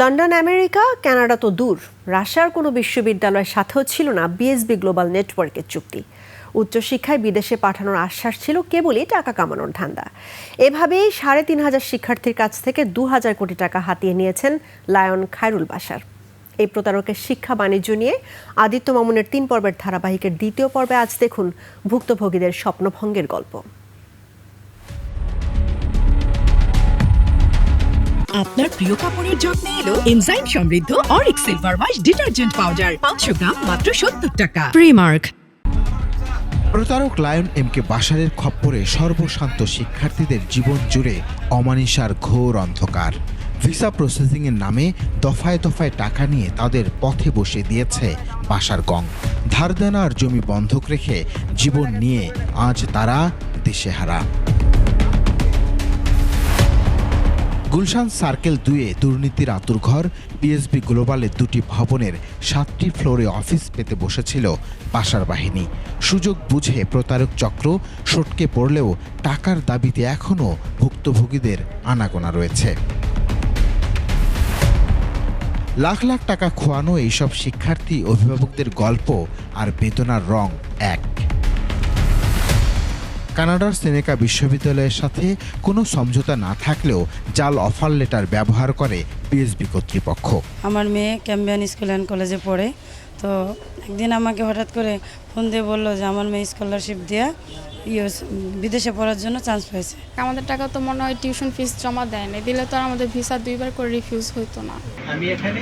London, America, Canada তো দূর। রাশিয়ার কোনো বিশ্ববিদ্যালয়ের সাথেও ছিল না বিএসবি গ্লোবাল নেটওয়ার্কের চুক্তি। উচ্চশিক্ষায় বিদেশে পাঠানোর আশ্বাস ছিল কেবলই টাকা কামানোর ধান্দা। এভাবেই সাড়ে তিন হাজার শিক্ষার্থীর কাছ থেকে দু হাজার কোটি টাকা হাতিয়ে নিয়েছেন লায়ন খায়রুল বাসার এই প্রতারকের শিক্ষা বাণিজ্য নিয়ে আদিত্য মামুনের তিন পর্বের ধারাবাহিকের দ্বিতীয় পর্বে আজ দেখুন ভুক্তভোগীদের স্বপ্নভঙ্গের গল্প। আপনার প্রিয় কাপড়ের যত্নে এলো এনজাইম সমৃদ্ধ অরিক সিলভার ওয়াশ ডিটারজেন্ট পাউডার। পাঁচশো গ্রাম মাত্র সত্তর টাকা। প্রিমার্ক প্রতারক লায়ন এম কে বাসারের খপ্পরে সর্বশান্ত শিক্ষার্থীদের জীবন জুড়ে অমানিসার ঘোর অন্ধকার। ভিসা প্রসেসিংয়ের নামে দফায় দফায় টাকা নিয়ে তাদের পথে বসে দিয়েছে বাসার গং। ধার দেনা আর জমি বন্ধক রেখে জীবন নিয়ে আজ তারা দিশেহারা। গুলশান সার্কেল দুয়ে দুর্নীতির আতুরঘর পিএসবি গ্লোবালের দুটি ভবনের সাতটি ফ্লোরে অফিস পেতে বসেছিল বাসার বাহিনী। সুযোগ বুঝে প্রতারক চক্র সটকে পড়লেও টাকার দাবিতে এখনও ভুক্তভোগীদের আনাগোনা রয়েছে। লাখ লাখ টাকা খোয়ানো এইসব শিক্ষার্থী, অভিভাবকদের গল্প আর বেদনার রং এক। কানাডার সেনেকা বিশ্ববিদ্যালয়ের সাথে কোনো সমঝোতা না থাকলেও জাল অফার লেটার ব্যবহার করে পিএসবি কর্তৃপক্ষ। আমার মেয়ে ক্যাম্বিয়ান স্কুল অ্যান্ড কলেজে পড়ে তো একদিন আমাকে হঠাৎ করে ফোন দিয়ে বলল যে আমার মেয়ে স্কলারশিপ দেওয়া বিদেশে পড়ার জন্য চান্স পেয়েছে। আমাদের টাকা তো মনে হয় টিউশন ফিস জমা দেয়নি দিলে তো আর আমাদের ভিসা দুইবার করে রিফিউজ হইতো না। আমি এখানে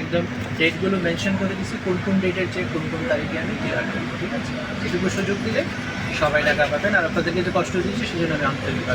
একদম ডেটগুলো মেনশন করে দিচ্ছি কোন কোন ডেটের চেক কোন কোন তারিখে আমি ক্লিয়ার করব ঠিক আছে? এটুকু সুযোগ দিলে সবাই টাকা পাবেন আর আপনাদেরকে যে কষ্ট দিয়েছি সেজন্য আমি আন্তরিক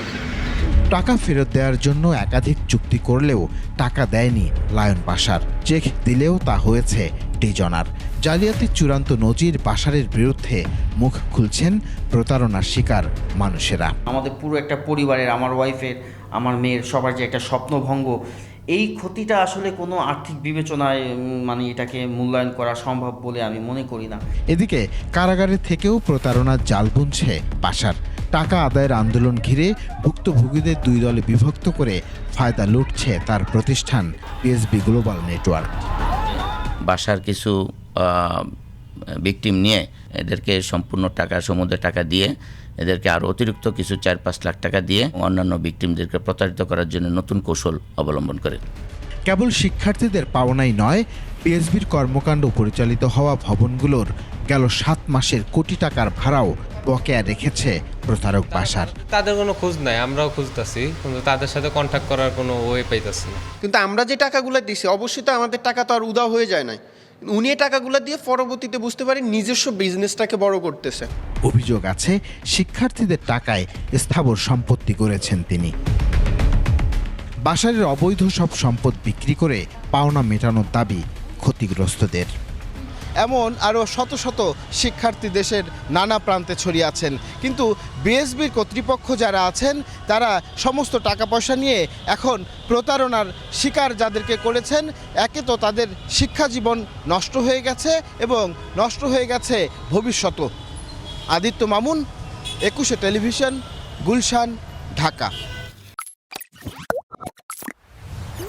টাকা ফেরত দেওয়ার জন্য একাধিক চুক্তি করলেও টাকা দেয়নি লায়ন পাশার। চেক দিলেও তা হয়েছে ডিজনার। জালিয়াতির চূড়ান্ত নজির পাশারের বিরুদ্ধে মুখ খুলছেন প্রতারণার শিকার মানুষেরা। আমাদের পুরো একটা পরিবারের আমার ওয়াইফের আমার মেয়ের সবার যে একটা স্বপ্নভঙ্গ এই ক্ষতিটা আসলে কোনো আর্থিক বিবেচনায় মানে এটাকে মূল্যায়ন করা সম্ভব বলে আমি মনে করি না। এদিকে কারাগারে থেকেও প্রতারণার জাল বুনছে পাশার টাকা আদায়ের আন্দোলন ঘিরে ভুক্তভোগীদের দুই দলে বিভক্ত করে ফায়দা লুটছে তার প্রতিষ্ঠান পিএসবি গ্লোবাল নেটওয়ার্ক। বাসার কিছু ভিকটিম নিয়ে এদেরকে সম্পূর্ণ টাকা সমুদ্রে টাকা দিয়ে এদেরকে আরও অতিরিক্ত কিছু চার পাঁচ লাখ টাকা দিয়ে অন্যান্য ভিকটিমদেরকে প্রতারিত করার জন্য নতুন কৌশল অবলম্বন করে। কেবল শিক্ষার্থীদের পাওনাই নয় পিএসবির কর্মকাণ্ড পরিচালিত হওয়া ভবনগুলোর গেল সাত মাসের কোটি টাকার ভাড়াও বকেয়া রেখেছে প্রতারক বাসার। তাদের কোনো খোঁজ নাই আমরাও খুঁজতেছি কিন্তু তাদের সাথে কন্ট্যাক্ট করার কোনো ওয়ে পাইতেছি না। কিন্তু আমরা যে টাকাগুলো দিছি অবশ্যই তো আমাদের টাকা তো আর উদা হয়ে যায় নাই। উনি টাকাগুলো দিয়ে পরবর্তীতে বুঝতে পারি নিজস্ব বিজনেসটাকে বড় করতেছে। অভিযোগ আছে, শিক্ষার্থীদের টাকায় স্থাবর সম্পত্তি করেছেন তিনি। বাসারের অবৈধ সব সম্পদ বিক্রি করে পাওনা মেটানোর দাবি ক্ষতিগ্রস্তদের। এমন আরও শত শত শিক্ষার্থী দেশের নানা প্রান্তে ছড়িয়ে আছেন। কিন্তু বিএসবির কর্তৃপক্ষ যারা আছেন, তারা সমস্ত টাকা পয়সা নিয়ে এখন প্রতারণার শিকার যাদেরকে করেছেন, একে তো তাদের শিক্ষা জীবন নষ্ট হয়ে গেছে এবং নষ্ট হয়ে গেছে ভবিষ্যতও আদিত্য মামুন, একুশে টেলিভিশন, গুলশান, ঢাকা।